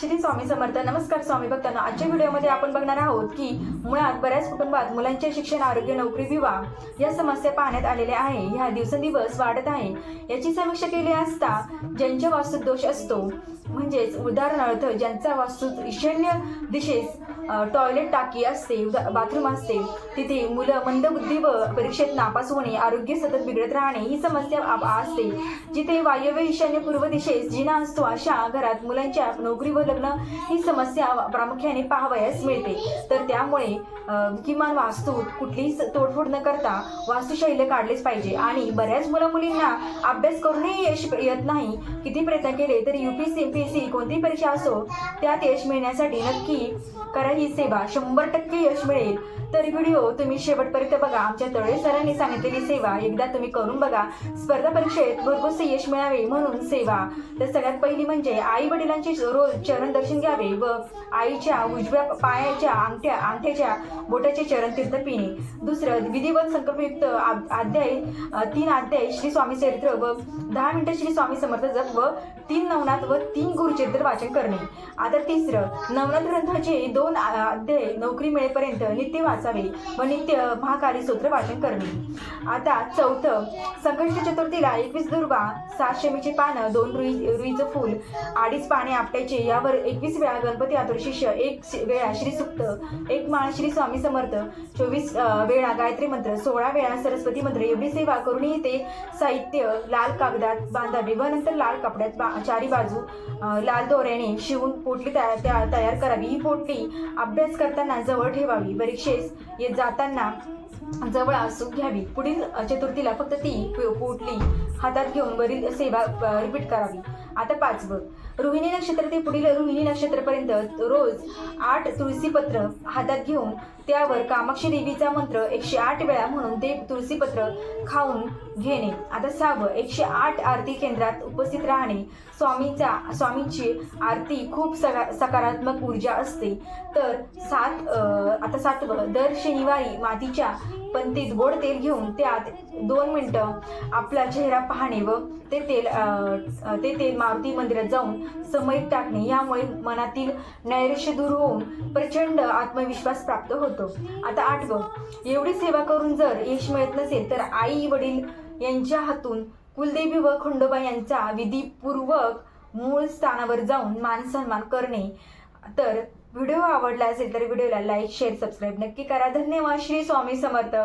श्री स्वामी समर्थ. नमस्कार स्वामी भक्तांना. आजच्या व्हिडिओमध्ये आपण बघणार आहोत की मुळात बऱ्याच कुटुंबात मुलांचे शिक्षण आरोग्य नोकरी विवाह या समस्या पाहण्यात आलेल्या आहे. ह्या दिवसेंदिवस वाढत आहे. याची समीक्षा केली असता ज्यांच्या वास्तूत दोष असतो म्हणजेच उदाहरणार्थ ज्यांचा वास्तूत ईशान्य दिशेस टॉयलेट टाकी असते उदा- बाथरूम असते तिथे मुलं मंदबुद्धी व परीक्षेत नापास होणे आरोग्य सतत बिघडत राहणे ही समस्या असते. जिथे वायव्य ईशान्य पूर्व दिशेस जिना असतो अशा घरात मुलांच्या नोकरी व लग्न ही समस्या प्रामुख्याने पाहावयास मिळते. तर त्यामुळे किमान वास्तूत कुठलीही तोडफोड न करता वास्तुशैल्य काढलेच पाहिजे. आणि बऱ्याच मुलं मुलींना अभ्यास करूनही यश येत नाही. किती प्रयत्न केले तरी युपीएससी एमपीएससी कोणतीही परीक्षा असो त्यात यश मिळण्यासाठी नक्की करा ही सेवा. शंभर टक्के यश मिळेल. तर व्हिडिओ तुम्ही शेवटपर्यंत बघा. आमच्या तळे सरांनी सांगितलेली सेवा एकदा तुम्ही करून बघा. स्पर्धा परीक्षेत भरपूरसे यश मिळावे म्हणून सेवा. तर सगळ्यात पहिली म्हणजे आई वडिलांचे रोज चरण दर्शन घ्यावे व आईच्या उजव्या पायाच्या अंगठ्या अंगठ्याच्या बोटाचे चरण तीर्थ पिणे. दुसरं विधिवत संकल्पयुक्त आ- अध्याय तीन अध्याय श्री स्वामी चरित्र व दहा मिनिटं श्री स्वामी समर्थ जप व तीन नवनाथ व तीन गुरुचरित्र वाचन करणे. आता तिसरं नवनाथ ग्रंथाचे दोन अध्याय नोकरी मिळेपर्यंत नित्य वाचावे व नित्य महाकाली सूत्र वाचन करणे. आता चौथं संकष्ट चतुर्थीला एकवीस दुर्वा सात शमीची पानं दोन रुई रुईचं फूल अडीच पाने आपट्याचे या यावर एकवीस वेळा गणपती आतुर शिष्य एक वेळा श्री सुप्त एक माळ श्री स्वामी समर्थ चोवीस वेळा गायत्री मंत्र सोळा वेळा सरस्वती मंत्र एवढी सेवा करूनही ते साहित्य लाल कागदात बांधावे व नंतर लाल कपड्यात बा चारी बाजू लाल दोऱ्याने शिवून पोटली तयार त्या- तयार करावी. ही पोटली अभ्यास करताना जवळ ठेवावी. परीक्षेस येत जाताना जवळ असू घ्यावी. पुढील चतुर्थीला फक्त ती पोटली हातात घेऊन वरील सेवा रिपीट करावी. आता पाचवं रोहिणी नक्षत्र ते पुढील रोहिणी नक्षत्रापर्यंत रोज आठ तुळशीपत्र हातात घेऊन त्यावर कामाक्षी देवीचा मंत्र एकशे आठ वेळा म्हणून ते तुळशीपत्र खाऊन घेणे. आता सहावं एकशे आठ आरती केंद्रात उपस्थित राहणे. स्वामीचा स्वामींची आरती खूप सका सकारात्मक ऊर्जा असते. तर सात आता सातवं दर शनिवारी मातीच्या पंतीत गोड तेल घेऊन त्यात दोन मिनटं आपला चेहरा पाहणे व ते तेल ते तेल मारुती मंदिरात जाऊन समईत टाकणे. यामुळे मनातील नैराश्य दूर होऊन प्रचंड आत्मविश्वास प्राप्त होतो. आता आठवं एवढी सेवा करून जर यश मिळत नसेल तर आई वडील यांच्या हातून कुलदेवी व खंडोबा यांचा विधीपूर्वक मूळ स्थानावर जाऊन मान सन्मान करणे. तर व्हिडिओ आवडला असेल तर व्हिडिओला लाईक शेअर सबस्क्राईब नक्की करा. धन्यवाद. श्री स्वामी समर्थ.